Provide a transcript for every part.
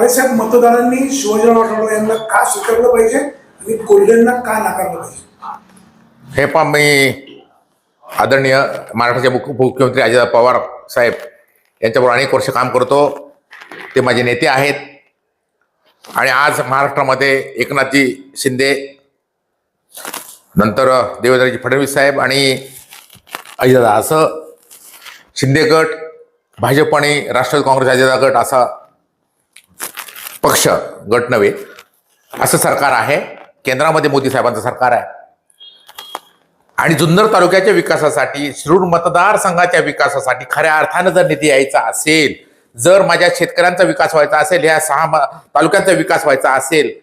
बाळासाहेब मतदारांनी शिवाजीराव आढळराव यांना का स्वीकारलं पाहिजे आणि कोल्हेंना का नाकारलं पाहिजे? हे पण मी आदरणीय महाराष्ट्राचे मुख्यमंत्री अजित पवार साहेब यांच्याबरोबर अनेक वर्ष काम करतो. ते माझे नेते आहेत. आणि आज महाराष्ट्रामध्ये एकनाथजी शिंदे नंतर देवेंद्रजी फडणवीस साहेब आणि अजितदादा असं शिंदे गट भाजप आणि राष्ट्रवादी काँग्रेस अजितदा गट असा पक्ष गट नव्हे. असं सरकार आहे. केंद्रामध्ये मोदी साहेबांचं सरकार आहे. आणि जुन्नर तालुक्याच्या विकासासाठी शिरूर मतदारसंघाच्या विकासासाठी खऱ्या अर्थानं जर निधी यायचा असेल जर माझ्या शेतकऱ्यांचा विकास व्हायचा असेल ह्या सहा म- तालुक्यांचा विकास व्हायचा असेल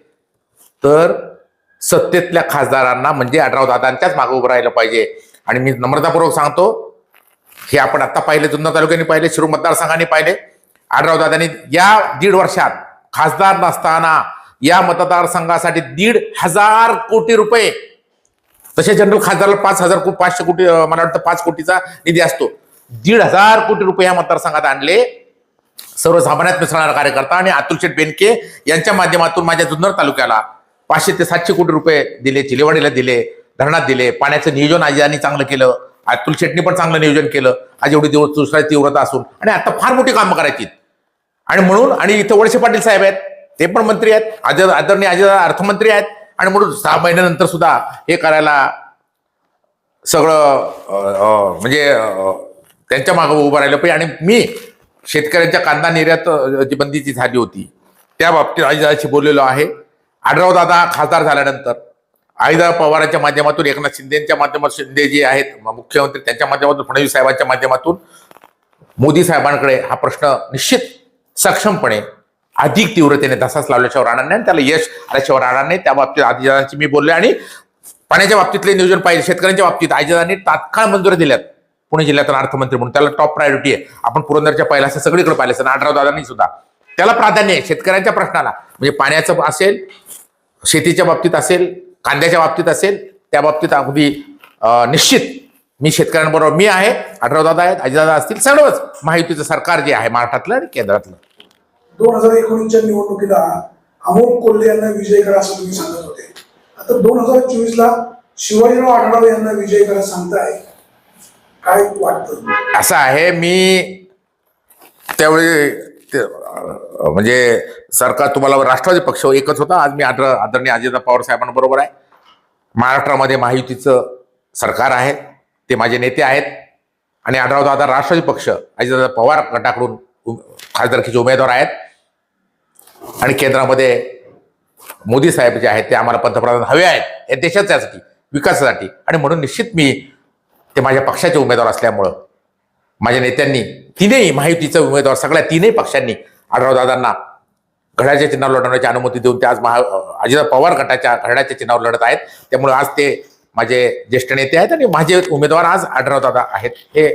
तर सत्तेतल्या खासदारांना म्हणजे आढराव दादांच्याच मागे उभं राहिलं पाहिजे. आणि मी नम्रतापूर्वक सांगतो हे आपण आता पाहिले जुन्नर तालुक्याने पाहिले शिरूर मतदारसंघाने पाहिले. आढराव दादांनी या दीड वर्षात खासदार नसताना या मतदारसंघासाठी दीड हजार कोटी रुपये. तसे जनरल खासदाराला पाच हजार को- पाचशे कोटी मला वाटतं पाच कोटीचा निधी असतो. दीड हजार कोटी रुपये या मतदारसंघात आणले. सर्वसामान्यात मिसळणारा कार्यकर्ता आणि अतुल शेठ बेनके यांच्या माध्यमातून माझ्या जुन्नर तालुक्याला पाचशे ते सातशे कोटी रुपये दिले चिलेवाडीला दिले धरणात दिले. पाण्याचं नियोजन आजी चांगलं केलं. अतुल शेट्टी पण चांगलं नियोजन केलं. आज एवढी दिवस दुसऱ्या तीव्रता असून. आणि आता फार मोठी कामं करायची. आणि म्हणून आणि इथं वळसे पाटील साहेब आहेत ते पण मंत्री आहेत आज आदरणीय आज अर्थमंत्री आहेत आणि म्हणून सहा महिन्यानंतर सुद्धा हे करायला सगळं म्हणजे त्यांच्या मागं उभं राहिलं पाहिजे. आणि मी शेतकऱ्यांच्या कांदा निर्यात जी बंदीची झाली होती त्या बाबतीत आईदाशी बोललेलो आहे. आढराव दादा खासदार झाल्यानंतर आईदा पवारांच्या माध्यमातून एकनाथ शिंदेच्या माध्यमातून शिंदे जे आहेत मुख्यमंत्री त्यांच्या माध्यमातून फडणवीस साहेबांच्या माध्यमातून मोदी साहेबांकडे हा प्रश्न निश्चित सक्षमपणे अधिक तीव्रतेने तसाच लावल्याशिवाय राहणार नाही त्याला यश आल्याशिवाय राहणार नाही. त्या बाबतीत आदिजांची मी बोलले आणि पाण्याच्या बाबतीतले नियोजन पाहिजे. शेतकऱ्यांच्या बाबतीत आदिजांनी तात्काळ मंजुरी दिल्यात. पुणे जिल्ह्यातून अर्थमंत्री म्हणून. त्याला टॉप प्रायोरिटी आहे. आपण पुरंदरच्या पहिल्या असं सगळीकडे पाहिलं असं आढराव दादांनी सुद्धा. त्याला प्राधान्य आहे. शेतकऱ्यांच्या प्रश्नाला. म्हणजे पाण्याचं असेल शेतीच्या बाबतीत असेल कांद्याच्या बाबतीत असेल त्या बाबतीत अगदी निश्चित मी शेतकऱ्यांबरोबर मी आहे. आढराव दादा आहेत. अजितदादा असतील. सर्वच महायुतीचं सरकार जे आहे महाराष्ट्रातलं आणि केंद्रातलं. दोन हजार एकोणीसच्या निवडणुकीला अमोल कोल्हे यांना विजय करा असं तुम्ही सांगत होते. आता दोन हजार चोवीस ला शिवाजीराव आढळराव यांना विजय करा सांगताय. काय वाटतं? असं आहे मी त्यावेळी म्हणजे सरकार तुम्हाला राष्ट्रवादी पक्ष एकच होता आज मी आदर आदरणीय अजितदादा पवार साहेबांबरोबर आहे. महाराष्ट्रामध्ये महायुतीचं सरकार आहे ते माझे नेते आहेत. आणि आढराव दादा राष्ट्रवादी पक्ष अजितदादा पवार गटाकडून खासदारकीचे उमेदवार आहेत. आणि केंद्रामध्ये मोदी साहेब जे आहेत ते आम्हाला पंतप्रधान हवे आहेत या देशाच्यासाठी विकासासाठी. आणि म्हणून निश्चित मी ते माझ्या पक्षाचे उमेदवार असल्यामुळं माझ्या नेत्यांनी तीनही महायुतीचा उमेदवार सगळ्या तीनही पक्षांनी आढळरावदादांना घड्याच्या चिन्हावर लढवण्याची अनुमती देऊन ते आज महा अजित पवार गटाच्या घड्याच्या चिन्हावर लढत आहेत. त्यामुळे आज ते माझे ज्येष्ठ नेते आहेत आणि माझे उमेदवार आज आढळरावदादा आहेत. हे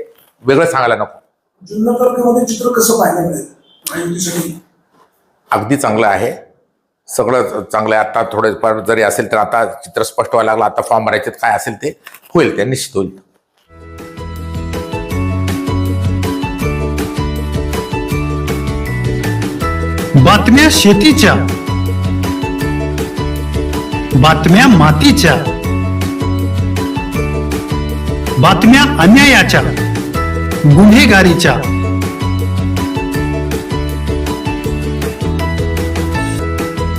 वेगळं सांगायला नको. जुन्नर चित्र कसं पाहायला मिळेल? महायुतीसाठी. अगदी चांगलं आहे. सगळं चांगलं आहे. आता थोडेफार जरी असेल तर आता चित्र स्पष्ट व्हायला लागलं. आता फॉर्म भरायचे काय असेल ते होईल. ते निश्चित होईल. बातम्या शेतीच्या. बातम्या मातीच्या. बातम्या अन्यायाच्या. गुन्हेगारीच्या.